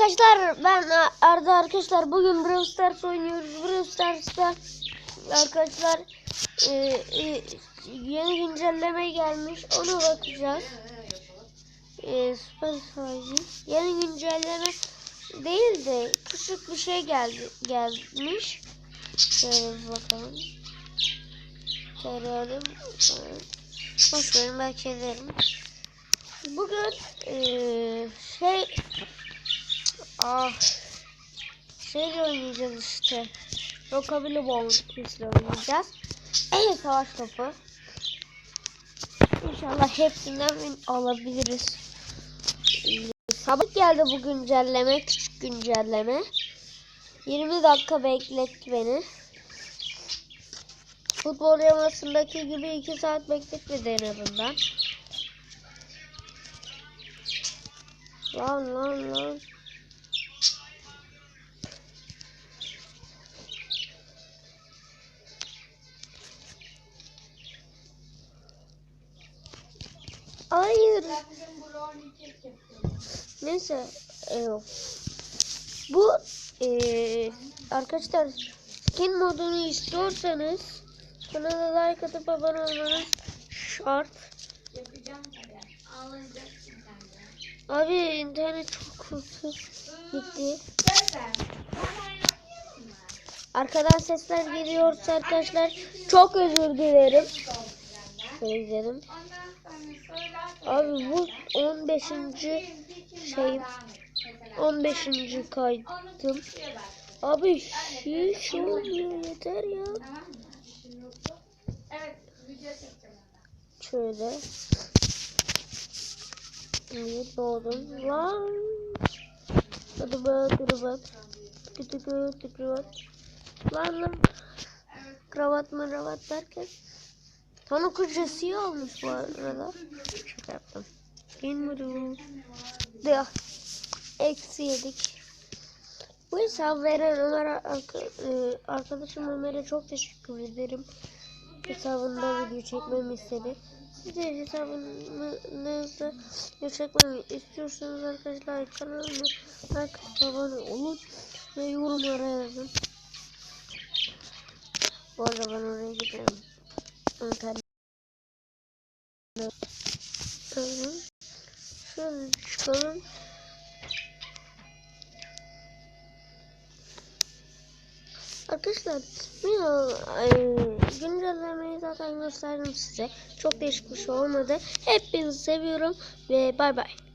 arkadaşlar ben Arda arkadaşlar bugün Brawl Stars oynuyoruz. Brawl Stars'ta arkadaşlar e, e, yeni güncelleme gelmiş ona bakacağız. E, Süper Savaşı. Yeni güncelleme değil de küçük bir şey geldi gelmiş. Şöyle bakalım. Tararım. Boş verin belki ederim. Bugün eee şey ah şeyle oynayacağız işte. Rockabilly Bounty'sle oynayacağız. Savaş topu. İnşallah hepsinden alabiliriz. Sabah geldi bu güncelleme, küçük güncelleme. 20 dakika bekletti beni. Futbol yamasındaki gibi 2 saat bekletmedi en azından. Lan lan lan. Hayır. Neyse. e, Bu e, arkadaşlar skin modunu istiyorsanız kanala like atıp abone olmanız şart. Abi internet çok kötü gitti. Arkadan sesler geliyorsa arkadaşlar çok özür dilerim. Söylersin. Abi bu 15. şey 15. kaydım. Abi hiç olmuyor yeter ya. Şöyle. Evet doğdum. Lan. Hadi bak hadi bak. Tıkı tıkı tıkı bak. Lan lan. Kravat mı kravat derken. Tanı kocası iyi olmuş bu arada. Şaka yaptım. Bilmiyorum. De eksi yedik. Bu hesabı veren Ömer arka- arkadaşım Ömer'e çok teşekkür ederim. Hesabında video çekmemi istedi. Siz de hesabınızda video çekmemi istiyorsanız arkadaşlar kanalıma like abone olun ve yorumlara yazın. Bu arada ben oraya gidelim. İnternet. Tamam. Şöyle çıkalım. Arkadaşlar ay, güncellemeyi zaten gösterdim size. Çok değişik bir şey olmadı. Hepinizi seviyorum ve bay bay.